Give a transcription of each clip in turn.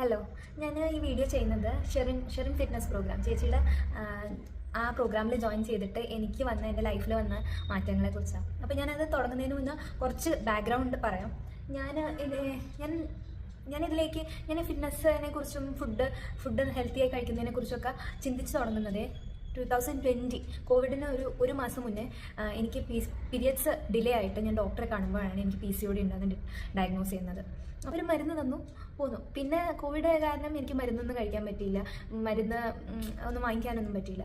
Hello ഞാൻ ഈ video ചെയ്യുന്നത് ഷെറിൻ ഷെറിൻ ഫിറ്റ്നസ് പ്രോഗ്രാം ചേച്ചിയുടെ ആ, പ്രോഗ്രാമിൽ ജോയിൻ ചെയ്തിട്ട് എനിക്ക് വന്ന എന്റെ ലൈഫിൽ വന്ന മാറ്റങ്ങളെ കുറിച്ചാണ്. അപ്പോൾ ഞാനത് തുടങ്ങുന്നതിന് മുന്നേ കുറച്ച് ബാക്ക്ഗ്രൗണ്ട് പറയാം. ഞാൻ ഞാൻ ഞാനിതിലേക്ക് ഞാൻ ഫിറ്റ്നസ്സിനെ കുറിച്ചും ഫുഡ് ഫുഡ് ഹെൽത്തിയായി കഴിക്കുന്നതിനെ കുറിച്ചൊക്കെ ചിന്തിച്ച് തുടങ്ങുന്നത് ടു തൗസൻഡ് ട്വന്റി കോവിഡിന് ഒരു ഒരു മാസം മുന്നേ എനിക്ക് പീസ് പീരിയഡ്സ് ഡിലേ ആയിട്ട് ഞാൻ ഡോക്ടറെ കാണുമ്പോഴാണ് എനിക്ക് പി സി ഒ ഡി ഉണ്ടെന്ന് ഡയഗ്നോസ് ചെയ്യുന്നത്. അവർ മരുന്ന് തന്നു പോന്നു. പിന്നെ കോവിഡ് കാരണം എനിക്ക് മരുന്നൊന്നും കഴിക്കാൻ പറ്റിയില്ല. മരുന്ന് ഒന്നും വാങ്ങിക്കാനൊന്നും പറ്റിയില്ല.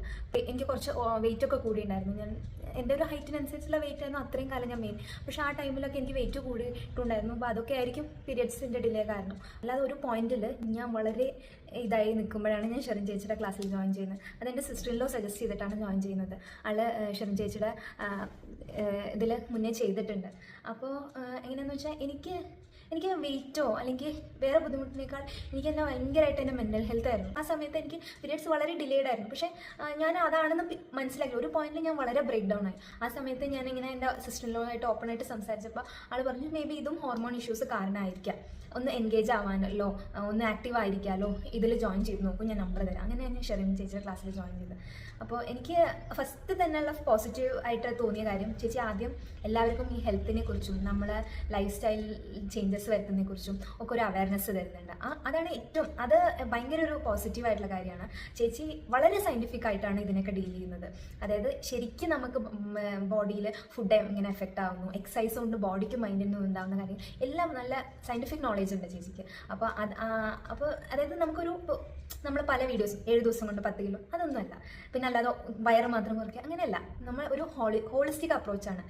എനിക്ക് കുറച്ച് വെയിറ്റ് ഒക്കെ ഉണ്ടായിരുന്നു ഞാൻ എന്റെ ഒരു ഹൈറ്റിനനുസരിച്ചുള്ള വെയിറ്റ് ആയിരുന്നു. അത്രയും കാലം ഞാൻ മെയിൻ പക്ഷെ ആ ടൈമിലൊക്കെ എനിക്ക് വെയിറ്റ് കൂടിയിട്ടുണ്ടായിരുന്നു. അപ്പോൾ അതൊക്കെ ആയിരിക്കും പീരിയഡ്സിന്റെ ഡിലേ കാരണം. അല്ലാതെ ഒരു പോയിന്റിൽ ഞാൻ വളരെ ഇതായി നിൽക്കുമ്പോഴാണ് ഞാൻ ഷെറിൻ ചേച്ചിയുടെ ക്ലാസ്സിൽ ജോയിൻ ചെയ്യുന്നത്. അതെന്റെ സിസ്റ്ററിലോ സജസ്റ്റ് ചെയ്തിട്ടാണ് ജോയിൻ ചെയ്യുന്നത്. ആൾ ഷെറിൻ ചേച്ചിയുടെ ഇതിൽ മുന്നേ ചെയ്തിട്ടുണ്ട്. അപ്പോൾ എങ്ങനെയാണെന്ന് വെച്ചാൽ എനിക്ക് എനിക്ക് വെയിറ്റോ അല്ലെങ്കിൽ വേറെ ബുദ്ധിമുട്ടിനേക്കാൾ എനിക്ക് എന്നാൽ ഭയങ്കരമായിട്ട് എന്റെ മെന്റൽ ഹെൽത്ത് ആയിരുന്നു. ആ സമയത്ത് എനിക്ക് പീരിയഡ്സ് വളരെ ഡിലേഡ് ആയിരുന്നു. പക്ഷേ ഞാൻ അതാണെന്ന് മനസ്സിലാക്കി. ഒരു പോയിന്റിൽ ഞാൻ വളരെ ബ്രേക്ക് ഡൗൺ ആയി. ആ സമയത്ത് ഞാൻ ഇങ്ങനെ എന്റെ സിസ്റ്ററിലോ ആയിട്ട് ഓപ്പൺ ആയിട്ട് സംസാരിച്ചപ്പോൾ ആൾ പറഞ്ഞു മേ ബി ഇതും ഹോർമോൺ ഇഷ്യൂസ് കാരണമായിരിക്കാം ഒന്ന് എൻഗേജ് ആവാനല്ലോ ഒന്ന് ആക്റ്റീവ് ആയിരിക്കാമല്ലോ ഇതിൽ ജോയിൻ ചെയ്ത് നോക്കും ഞാൻ നമ്പർ തരാം. അങ്ങനെ ഞാൻ ഷെറിൻ ചേച്ചിയുടെ ക്ലാസ്സിൽ ജോയിൻ ചെയ്ത്. അപ്പോൾ എനിക്ക് ഫസ്റ്റ് തന്നെയുള്ള പോസിറ്റീവ് ആയിട്ട് തോന്നിയ കാര്യം ചേച്ചി ആദ്യം എല്ലാവർക്കും ഈ ഹെൽത്തിനെ കുറിച്ചും നമ്മളെ ലൈഫ് സ്റ്റൈൽ ചേഞ്ചസ് വരുത്തുന്നതിനെ കുറിച്ചും ഒക്കെ ഒരു അവയർനെസ് തരുന്നുണ്ട്. അതാണ് ഏറ്റവും അത് ഭയങ്കര ഒരു പോസിറ്റീവ് ആയിട്ടുള്ള കാര്യമാണ്. ചേച്ചി വളരെ സയന്റിഫിക് ആയിട്ടാണ് ഇതിനൊക്കെ ഡീൽ ചെയ്യുന്നത്. അതായത് ശരിക്കും നമുക്ക് ബോഡിയിൽ ഫുഡ് എങ്ങനെ എഫക്റ്റ് ആവുന്നു എക്സസൈസ് കൊണ്ട് ബോഡിക്ക് മൈൻഡിനും ഉണ്ടാകുന്ന കാര്യം എല്ലാം നല്ല സയന്റിഫിക് നോളേജ് ഉണ്ട് ചേച്ചിക്ക്. അപ്പോൾ അത് അപ്പോൾ അതായത് നമുക്കൊരു നമ്മൾ പല വീഡിയോസും ഏഴ് ദിവസം കൊണ്ട് പത്ത് കിലോ അതൊന്നുമല്ല. പിന്നെ അല്ലാതെ വയറ് മാത്രം കുറയ്ക്കുക അങ്ങനെയല്ല. നമ്മൾ ഒരു ഹോളി ഹോളിസ്റ്റിക് അപ്രോച്ചാണ്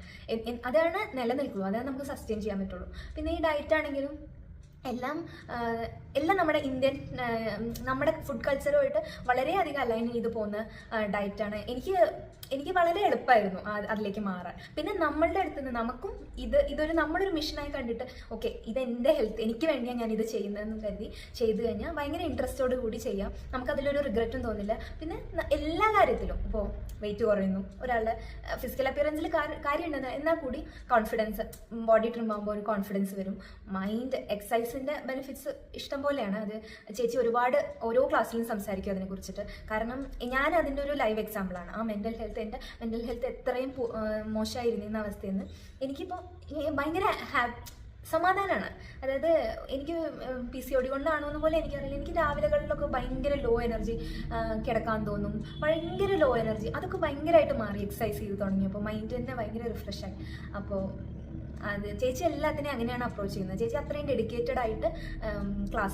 അതാണ് നിലനിൽക്കുള്ളൂ അതാണ് നമുക്ക് സസ്റ്റെയിൻ ചെയ്യാൻ പറ്റുള്ളൂ. പിന്നെ ഈ ഡയറ്റ് ആണെങ്കിലും എല്ലാം എല്ലാം നമ്മുടെ ഇന്ത്യൻ നമ്മുടെ ഫുഡ് കൾച്ചറുമായിട്ട് വളരെയധികം അലൈൻ ചെയ്ത് പോകുന്ന ഡയറ്റാണ് എനിക്ക് എനിക്ക് വളരെ എളുപ്പമായിരുന്നു അതിലേക്ക് മാറാൻ. പിന്നെ നമ്മളുടെ അടുത്ത് നിന്ന് നമുക്കും ഇത് ഇതൊരു നമ്മളൊരു മിഷനായി കണ്ടിട്ട് ഓക്കെ ഇത് എന്റെ ഹെൽത്ത് എനിക്ക് വേണ്ടിയാണ് ഞാൻ ഇത് ചെയ്യുന്നതെന്ന് കരുതി ചെയ്തു കഴിഞ്ഞാൽ ഭയങ്കര ഇൻട്രസ്റ്റോട് കൂടി ചെയ്യാം. നമുക്കതിലൊരു റിഗ്രറ്റും തോന്നില്ല. പിന്നെ എല്ലാ കാര്യത്തിലും ഇപ്പോൾ വെയിറ്റ് കുറയുന്നു. ഒരാളുടെ ഫിസിക്കൽ അപ്പിയറൻസിൽ കാര്യം ഉണ്ടെന്ന് എന്നാൽ കൂടി കോൺഫിഡൻസ് ബോഡി ട്രിം ആകുമ്പോൾ ഒരു കോൺഫിഡൻസ് വരും. മൈൻഡ് എക്സസൈസിന്റെ ബെനിഫിറ്റ്സ് ഇഷ്ടം പോലെയാണ്. അത് ചേച്ചി ഒരുപാട് ഓരോ ക്ലാസ്സിലും സംസാരിക്കും അതിനെ കുറിച്ചിട്ട്. കാരണം ഞാൻ അതിന്റെ ഒരു ലൈവ് എക്സാമ്പിളാണ് ആ മെന്റൽ ഹെൽത്ത് എന്റെ മെന്റൽ ഹെൽത്ത് എത്രയും മോശമായിരുന്നു എന്ന അവസ്ഥയെന്ന് എനിക്കിപ്പോൾ ഭയങ്കര ഹാ സമാധാനമാണ് അതായത് എനിക്ക് പി സി ഒടി കൊണ്ടാണോ എന്ന് പോലെ എനിക്കറിയില്ല. എനിക്ക് രാവിലെകളിലൊക്കെ ഭയങ്കര ലോ എനർജി കിടക്കാൻ തോന്നും. ഭയങ്കര ലോ എനർജി അതൊക്കെ ഭയങ്കരമായിട്ട് മാറി എക്സസൈസ് ചെയ്ത് തുടങ്ങിയപ്പോൾ മൈൻഡ് തന്നെ ഭയങ്കര റിഫ്രഷായി അപ്പോൾ അത് ചേച്ചി എല്ലാത്തിനെയും അങ്ങനെയാണ് അപ്രോച്ച് ചെയ്യുന്നത്. ചേച്ചി അത്രയും ഡെഡിക്കേറ്റഡ് ആയിട്ട് ക്ലാസ്